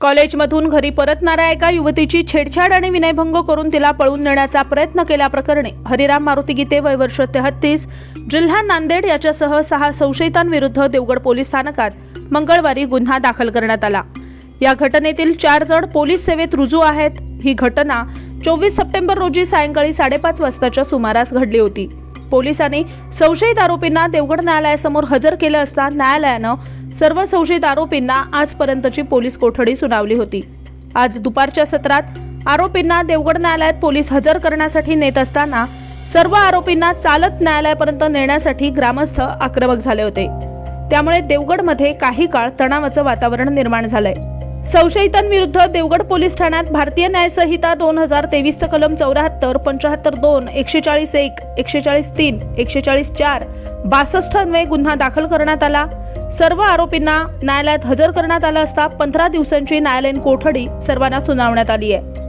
कॉलेजमधून घरी परतणाऱ्या एका युवतीची छेडछाड आणि विनयभंग करून तिला पळून नेण्याचा प्रयत्न केल्याप्रकरणी हरिराम मारुती गीते वय वर्ष तेहत्तीस जिल्हा नांदेड याच्यासह सहा संशयितांविरुद्ध देवगड पोलीस स्थानकात मंगळवारी गुन्हा दाखल करण्यात आला. या घटनेतील चार जण पोलीस सेवेत रुजू आहेत. ही घटना चोवीस सप्टेंबर रोजी सायंकाळी साडेपाच वाजताच्या सुमारास घडली होती. पोलिसांनी संशयित आरोपींना देवगड न्यायालयासमोर हजर केलं असता न्यायालयानं सर्व संशयित आरोपींना आजपर्यंतची पोलीस कोठडी सुनावली होती. आज दुपारच्या सत्रात आरोपींना देवगड न्यायालयात पोलीस हजर करण्यासाठी नेत असताना सर्व आरोपींना चालत न्यायालयापर्यंत नेण्यासाठी ग्रामस्थ आक्रमक झाले होते. त्यामुळे देवगडमध्ये काही काळ तणावाचं वातावरण निर्माण झालंय. संशयितांविरुद्ध देवगड पोलीस ठाण्यात भारतीय न्यायसंहिता दोन हजार तेवीसचं कलम चौऱ्याहत्तर पंचाहत्तर दोन एकशे चाळीस एक एकशे चाळीस तीन एकशे चाळीस चार बासष्ट अन्वये गुन्हा दाखल करण्यात आला. सर्व आरोपींना न्यायालयात हजर करण्यात आलं असता पंधरा दिवसांची न्यायालयीन कोठडी सर्वांना सुनावण्यात आली आहे.